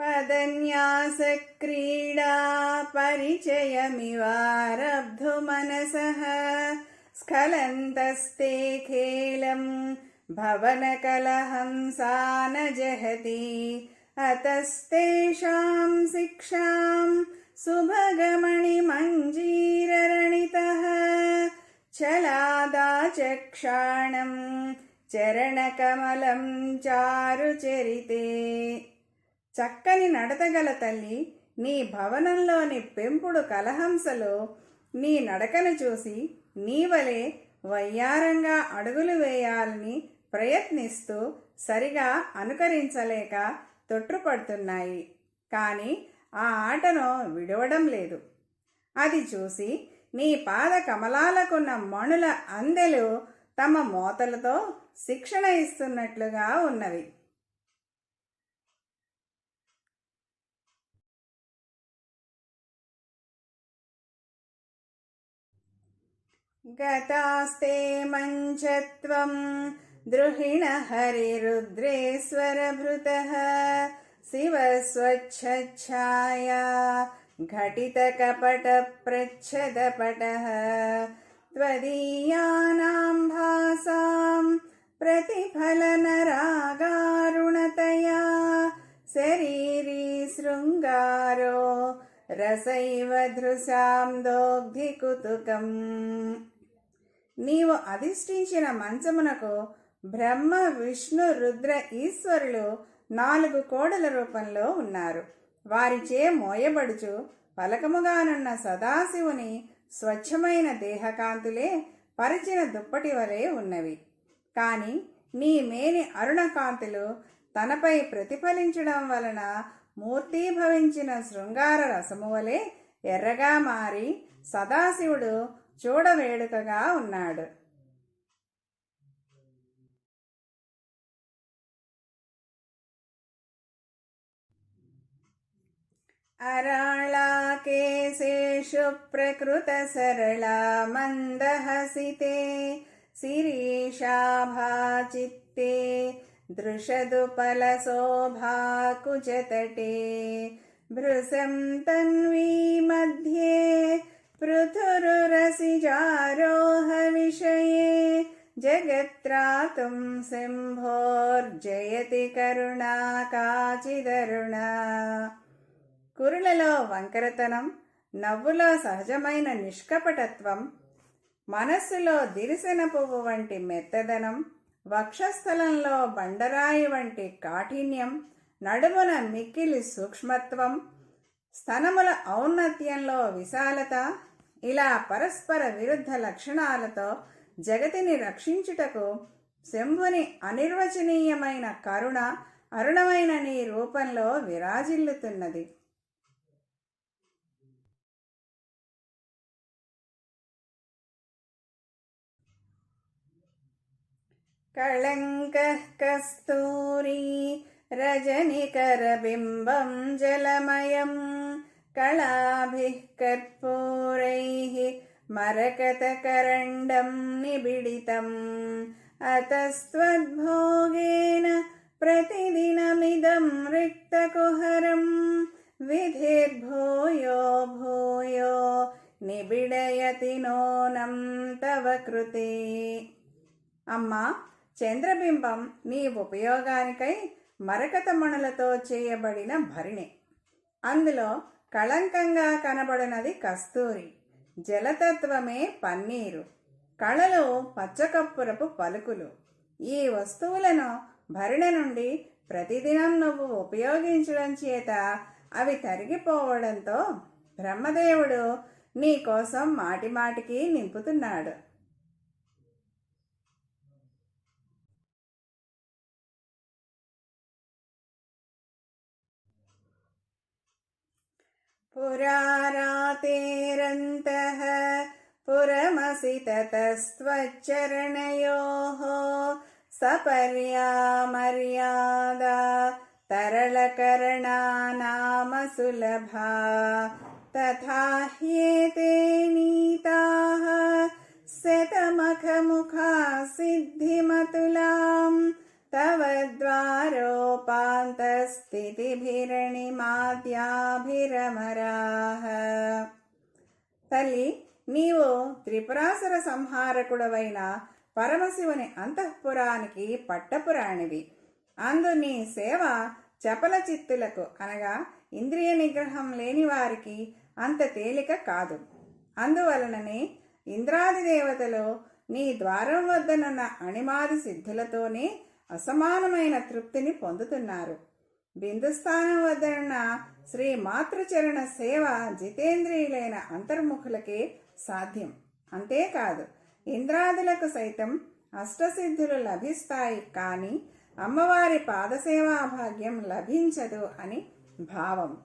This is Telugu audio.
पदन्यासक्रीडा परिचयमिवारब्धुमनसः स्खलन्तस्ते खेलम् भवनकलहंसा न जहति अतस्तेषाम् शिक्षाम् सुभगमणिमञ्जीररणितः। चलादाचक्षाणम् चरणकमलम् चारुचरिते। చక్కని నడతగల తల్లి నీ భవనంలోని పెంపుడు కలహంసలో నీ నడకను చూసి నీవలే వయ్యారంగా అడుగులు వేయాలని ప్రయత్నిస్తూ సరిగా అనుకరించలేక తొట్టుపడుతున్నాయి కానీ ఆ ఆటను విడవడం లేదు. అది చూసి నీ పాద కమలాలకున్న మణుల అందెలు తమ మోతలతో శిక్షణ ఇస్తున్నట్లుగా ఉన్నవి. गतास्ते मञ्चत्वं द्रुहिण हरिरुद्रेश्वरभृतः शिवस्वच्छच्छाया घटितकपटप्रच्छदपटः त्वदीयानां भासां प्रतिफलनरागारुणतया शरीरी शृङ्गारो रसैव धृशां दोग्धिकुतुकम् నీవు అధిష్ఠించిన మంచమునకు బ్రహ్మ విష్ణు రుద్ర ఈశ్వరులు నాలుగు కోడల రూపంలో ఉన్నారు. వారిచే మోయబడుచు పలకముగానున్న సదాశివుని స్వచ్ఛమైన దేహకాంతులే పరిచిన దుప్పటి వలె ఉన్నవి. కాని నీ మేని అరుణకాంతులు తనపై ప్రతిఫలించడం వలన మూర్తీభవించిన శృంగార రసము వలె ఎర్రగా మారి సదాశివుడు చూడవేడుకగా ఉన్నాడు अराळाकेशेषु प्रकृतसरला मन्दहसिते शिरीषाभाचित्ते दृशदुपलशोभाकुजतटे भृशं तन्वी मध्ये पृथुरुरसिजारोहविषये जगत्रातुं सिंहोर्जयति करुणा काचिदरुणा కురులలో వంకరతనం నవ్వులో సహజమైన నిష్కపటత్వం మనస్సులో దిరిసెన పువ్వు వంటి మెత్తదనం వక్షస్థలంలో బండరాయి వంటి కాఠిన్యం నడుమున మిక్కిలి సూక్ష్మత్వం స్తనముల ఔన్నత్యంలో విశాలత ఇలా పరస్పర విరుద్ధ లక్షణాలతో జగతిని రక్షించుటకు శంభుని అనిర్వచనీయమైన కరుణ అరుణమైన నీ రూపంలో విరాజిల్లుతున్నది कळङ्कः कस्तूरी रजनिकरबिम्बं जलमयं कलाभिः कर्पूरैः मरकतकरण्डं निबिडितम् अतस्त्वद्भोगेन प्रतिदिनमिदं रिक्तकुहरं विधिर्भूयो भूयो निबिडयति नूनं तव कृते అమ్మా చంద్రబింబం నీ ఉపయోగానికై మరకతమణులతో చేయబడిన భరిణి అందులో కళంకంగా కనబడినది కస్తూరి. జలతత్వమే పన్నీరు. కళలు పచ్చకప్పురపు పలుకులు. ఈ వస్తువులను భరిణ నుండి ప్రతిదినం నువ్వు ఉపయోగించడం చేత అవి తరిగిపోవడంతో బ్రహ్మదేవుడు నీ కోసం మాటిమాటికి నింపుతున్నాడు. पुरारातेरन्तः पुरमसि ततस्त्वच्चरणयोः सपर्यामर्यादा तरलकरणा नाम सुलभा तथा ह्येते नीताः शतमखमुखा सिद्धिमतुलां తవద్వారోపాంతస్థితిభిరణిమాద్యాభిరమరాహ తల్లి నీవు త్రిపురాసుర సంహారకుడవైన పరమశివుని అంతఃపురానికి పట్టపురాణివి. అందు నీ సేవ చపల చిత్తులకు అనగా ఇంద్రియ నిగ్రహం లేని వారికి అంత తేలిక కాదు. అందువలననే ఇంద్రాది దేవతలు నీ ద్వారం వద్దనున్న అణిమాది సిద్ధులతోనే అసమానమైన తృప్తిని పొందుతున్నారు. బిందుస్థానం వద్దనున్న శ్రీ మాతృచరణ సేవ జితేంద్రియులైన అంతర్ముఖులకే సాధ్యం. అంతేకాదు ఇంద్రాదులకు సైతం అష్టసిద్ధులు లభిస్తాయి కానీ అమ్మవారి పాదసేవా భాగ్యం లభించదు అని భావం.